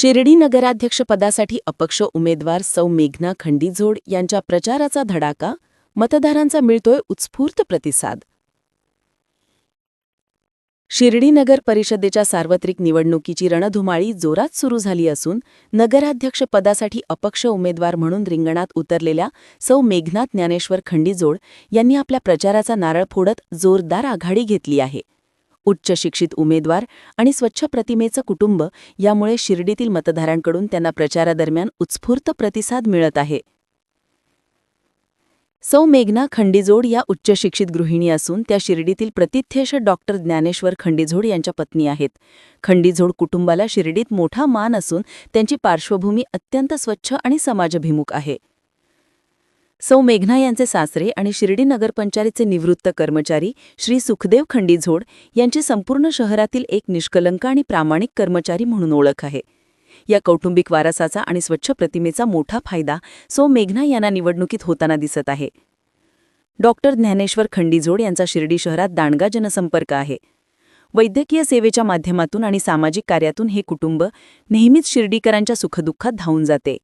शिर्डी नगराध्यक्षपदासाठी अपक्ष उमेदवार सौ मेघना खंडीझोड यांच्या प्रचाराचा धडाका मतदारांचा मिळतोय उत्स्फूर्त प्रतिसाद. शिर्डी नगर परिषदेच्या सार्वत्रिक निवडणुकीची रणधुमाळी जोरात सुरू झाली असून नगराध्यक्षपदासाठी अपक्ष उमेदवार म्हणून रिंगणात उतरलेल्या सौ मेघनाथ ज्ञानेश्वर खंडीजोड यांनी आपल्या प्रचाराचा नारळ फोडत जोरदार आघाडी घेतली आहे. उच्च शिक्षित उमेदवार आणि स्वच्छ प्रतिमेचं कुटुंब यामुळे शिर्डीतील मतदारांकडून त्यांना प्रचारादरम्यान उत्स्फूर्त प्रतिसाद मिळत आहे. सौ मेघना खंडीजोड या उच्च शिक्षित गृहिणी असून त्या शिर्डीतील प्रतिथ्यश डॉक्टर ज्ञानेश्वर खंडीझोड यांच्या पत्नी आहेत. खंडीझोड कुटुंबाला शिर्डीत मोठा मान असून त्यांची पार्श्वभूमी अत्यंत स्वच्छ आणि समाजभिमुख आहे. सौ मेघना यांचे सासरे आणि शिर्डी नगरपंचायतचे निवृत्त कर्मचारी श्री सुखदेव खंडीझोड यांची संपूर्ण शहरातील एक निष्कलंक आणि प्रामाणिक कर्मचारी म्हणून ओळख आहे. या कौटुंबिक वारसाचा आणि स्वच्छ प्रतिमेचा मोठा फायदा सौ मेघना यांना निवडणुकीत होताना दिसत आहे. डॉक्टर ज्ञानेश्वर खंडीझोड यांचा शिर्डी शहरात दांडगा जनसंपर्क आहे. वैद्यकीय सेवेच्या माध्यमातून आणि सामाजिक कार्यातून हे कुटुंब नेहमीच शिर्डीकरांच्या सुखदुःखात धावून जाते.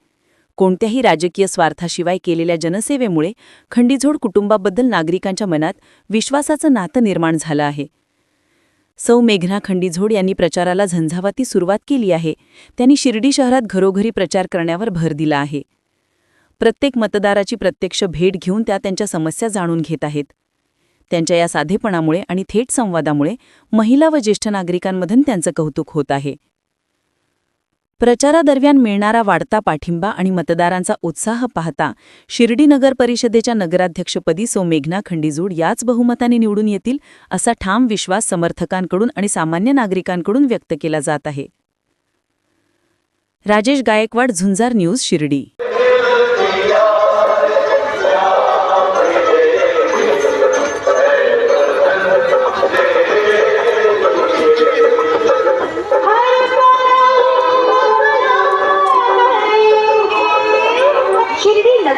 कोणत्याही राजकीय स्वार्थाशिवाय केलेल्या जनसेवेमुळे खंडीझोड कुटुंबाबद्दल नागरिकांच्या मनात विश्वासाचं नातं निर्माण झालं आहे. सौ मेघना खंडीझोड यांनी प्रचाराला झंझावाती सुरुवात केली आहे. त्यांनी शिर्डी शहरात घरोघरी प्रचार करण्यावर भर दिला आहे. प्रत्येक मतदाराची प्रत्यक्ष भेट घेऊन त्या त्यांच्या समस्या जाणून घेत आहेत. त्यांच्या या साधेपणामुळे आणि थेट संवादामुळे महिला व ज्येष्ठ नागरिकांमधून त्यांचं कौतुक होत आहे. प्रचारादरम्यान मिळणारा वाढता पाठिंबा आणि मतदारांचा उत्साह पाहता शिर्डी नगर परिषदेच्या नगराध्यक्षपदी सौ मेघना खंडीजूड याच बहुमताने निवडून येतील असा ठाम विश्वास समर्थकांकडून आणि सामान्य नागरिकांकडून व्यक्त केला जात आहे. राजेश गायकवाड झुंजार न्यूज शिर्डी.